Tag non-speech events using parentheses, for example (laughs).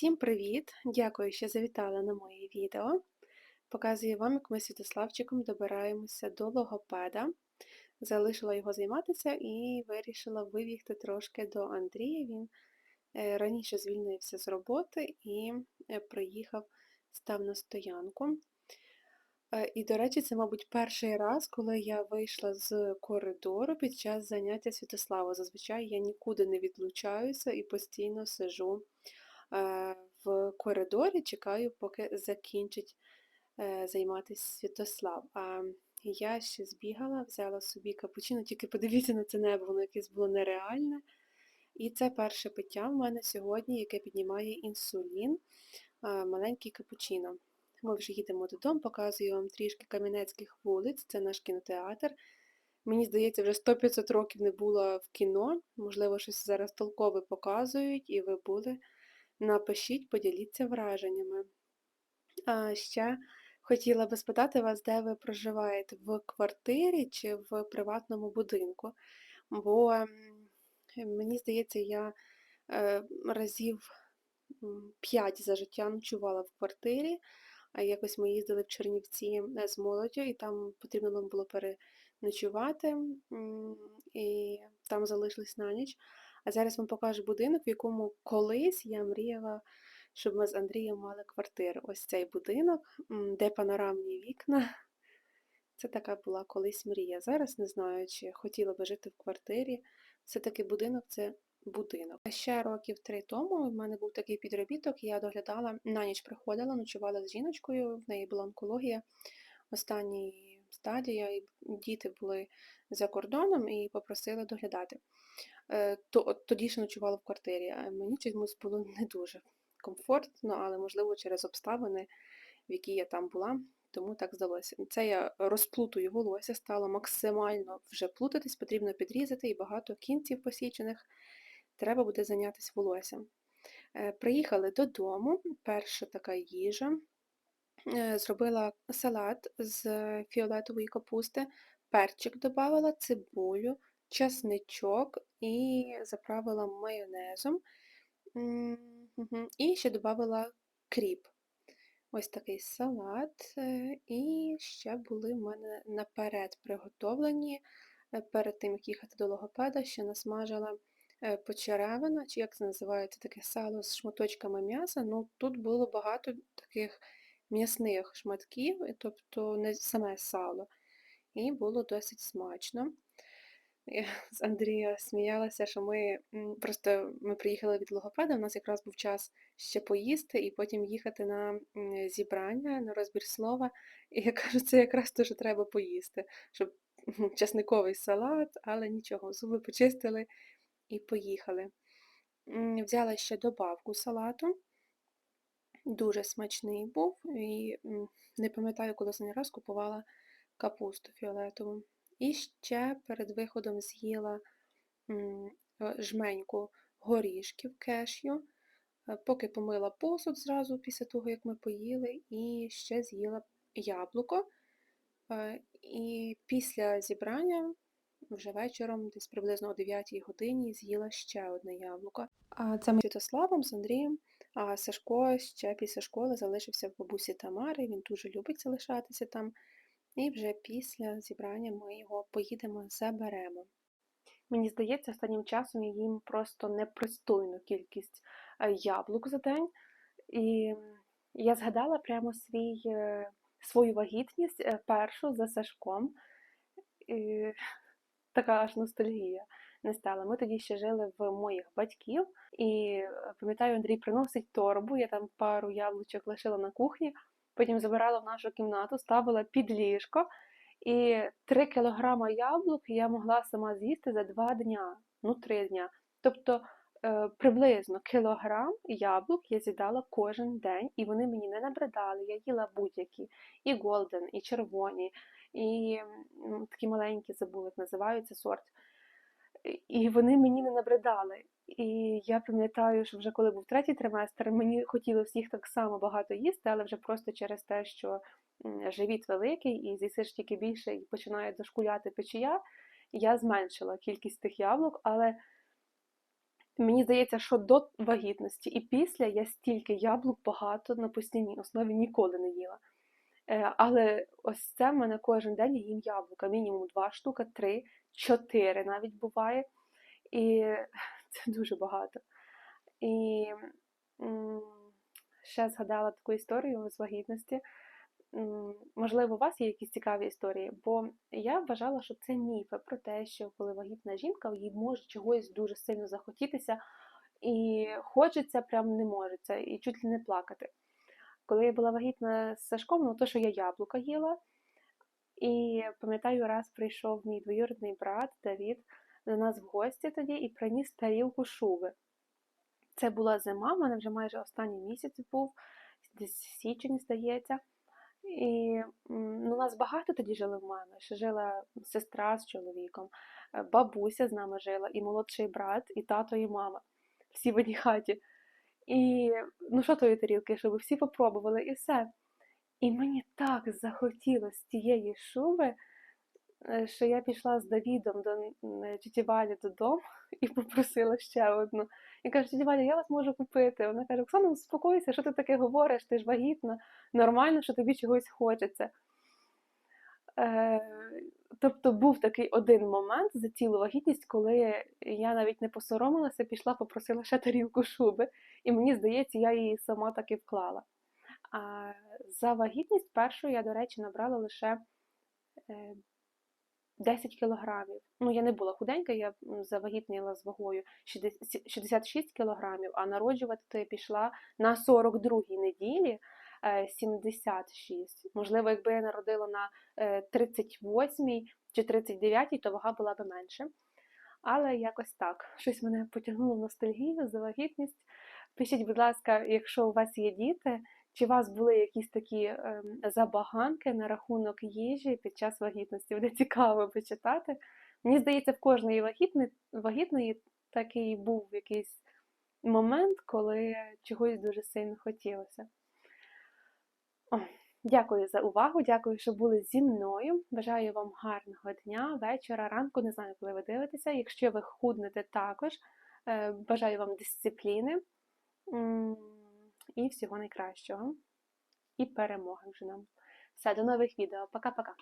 Всім привіт! Дякую, що завітали на моє відео. Показую вам, як ми з Святославчиком добираємося до логопеда. Залишила його займатися і вирішила вибігти трошки до Андрія. Він е, раніше звільнився з роботи і е, приїхав, став на стоянку. Е, І, до речі, це, мабуть, перший раз, коли я вийшла з коридору під час заняття Святослава. Зазвичай я нікуди не відлучаюся і постійно сижу в коридорі, чекаю, поки закінчить е, займатися Святослав. А я ще збігала, взяла собі капучино, тільки подивіться на це небо, воно якесь було нереальне. І це перше пиття в мене сьогодні, яке піднімає інсулін, е, маленький капучино. Ми вже їдемо додому, показую вам трішки Кам'янецьких вулиць, це наш кінотеатр. Мені здається, вже 100-500 років не було в кіно. Можливо, щось зараз толкове показують, і ви були. Напишіть, поділіться враженнями. А ще хотіла би спитати вас, де ви проживаєте, в квартирі чи в приватному будинку. Бо мені здається, я е, разів 5 за життя ночувала в квартирі. Якось ми їздили в Чернівці е, з молоддю, і там потрібно нам було переночувати, і там залишились на ніч. А зараз вам покажу будинок, в якому колись я мріяла, щоб ми з Андрієм мали квартиру. Ось цей будинок, де панорамні вікна. Це така була колись мрія. Зараз не знаю, чи хотіла би жити в квартирі. Все-таки будинок це будинок. А ще років три тому в мене був такий підробіток, я доглядала, на ніч приходила, ночувала з жіночкою, в неї була онкологія, останній стадія, і діти були за кордоном і попросили доглядати. Е, тоді ще ночувала в квартирі, а мені чомусь було (laughs) не дуже комфортно, але, можливо, через обставини, в які я там була, тому так здалося. Це я розплутую волосся, стало максимально вже плутатись, потрібно підрізати і багато кінців посічених. Треба буде зайнятися волоссям. Е, Приїхали додому, перша така їжа. Е, Зробила салат з фіолетової капусти, перчик додавала, цибулю, часничок і заправила майонезом. І ще додавала кріп. Ось такий салат. е, І ще були в мене наперед приготовлені. Е, Перед тим, як їхати до логопеда, ще насмажила е, почеревина, чи як це називається, таке сало з шматочками м'яса. Ну, тут було багато таких м'ясних шматків, тобто не саме сало. І було досить смачно. Я (laughs) з Андрія сміялася, що ми просто ми приїхали від логопеда, у нас якраз був час ще поїсти і потім їхати на зібрання, на розбір слова. І я (laughs) кажу, це якраз що треба поїсти, щоб часниковий салат, але нічого, зуби почистили і поїхали. Взяла ще добавку салату. Дуже смачний був, і не пам'ятаю, коли останній раз купувала капусту фіолетову. І ще перед виходом з'їла е, жменьку горішків кешю, е, поки помила посуд зразу після того, як ми поїли, і ще з'їла яблуко. Е, І після зібрання вже вечором, десь приблизно о 9 годині, з'їла ще одне яблуко. А це ми з Святославом, з Андрієм. А Сашко ще після школи залишився в бабусі Тамари, він дуже любить залишатися там. І вже після зібрання ми його поїдемо заберемо. Мені здається, останнім часом їм просто непристойну кількість е, яблук за день. І я згадала прямо свій, е, свою вагітність е, першу за Сашком. І (laughs) така аж ностальгія не стала. Ми тоді ще жили в моїх батьків, і е, пам'ятаю, Андрій приносить торбу, я там пару яблучок лишила на кухні, потім забирала в нашу кімнату, ставила під ліжко, і 3 кілограма яблук я могла сама з'їсти за 2 дня, ну 3 дня. Тобто е, приблизно кілограм яблук я з'їдала кожен день, і вони мені не набридали. Я їла будь-які, і голден, і червоні, і такі маленькі, забули, називаються сорт. І вони мені не набридали. І я пам'ятаю, що вже коли був третій триместр, мені хотілося їх так само багато їсти, але вже просто через те, що живіт великий і з'їсиш тільки більше і починає зашкуляти печія, я зменшила кількість тих яблук, але Мені здається, що до вагітності і після я стільки яблук багато на постійній основі ніколи не їла. Е, Але ось це в мене кожен день їм яблука. Мінімум два штуки, три, чотири навіть буває. І (laughs) це дуже багато. І ще згадала таку історію з вагітності. Можливо, у вас є якісь цікаві історії, бо я вважала, що це міфи про те, що коли вагітна жінка, їй може чогось дуже сильно захотітися, і хочеться, прям не можеться, і чуть ли не плакати. Коли я була вагітна з Сашком, ну то, що я яблука їла, і пам'ятаю, раз прийшов мій двоюрідний брат Давід до нас в гості тоді і приніс тарілку шуби. Це була зима, в мене вже майже останній місяць був, десь січень, здається. І ну, нас багато тоді жили в мами. Ще жила сестра з чоловіком, е, бабуся з нами жила, і молодший брат, і тато, і мама. Всі в одній хаті. І ну що тої тарілки, щоб всі попробували, і все. І мені так захотілося тієї шуби, е, що я пішла з Давідом до м, тіті додому і попросила ще одну. І каже, тіті я вас можу купити. Вона каже, Оксана, успокойся, що ти таке говориш? Ти ж вагітна, нормально, що тобі чогось хочеться. Е, тобто був такий один момент за цілу вагітність, коли я навіть не посоромилася, пішла, попросила ще тарілку шуби, і мені здається, я її сама таки вклала. А за вагітність першу я, до речі, набрала лише е, 10 кілограмів. Ну, я не була худенька, я завагітніла з вагою 66 кілограмів, а народжувати я пішла на 42-й неділі е, 76. Можливо, якби я народила на е, 38-й чи 39-й, то вага була б менше. Але якось так. Щось мене потягнуло в ностальгію за вагітність. Пишіть, будь ласка, якщо у вас є діти, чи у вас були якісь такі ем, забаганки на рахунок їжі під час вагітності? Буде цікаво почитати. Мені здається, в кожної вагітної, вагітної такий був якийсь момент, коли чогось дуже сильно хотілося. Дякую за увагу, дякую, що були зі мною. Бажаю вам гарного дня, вечора, ранку. Не знаю, коли ви дивитеся. Якщо ви худнете також, е, бажаю вам дисципліни. І всього найкращого. І перемоги вже нам. Все, до нових відео. Пока-пока.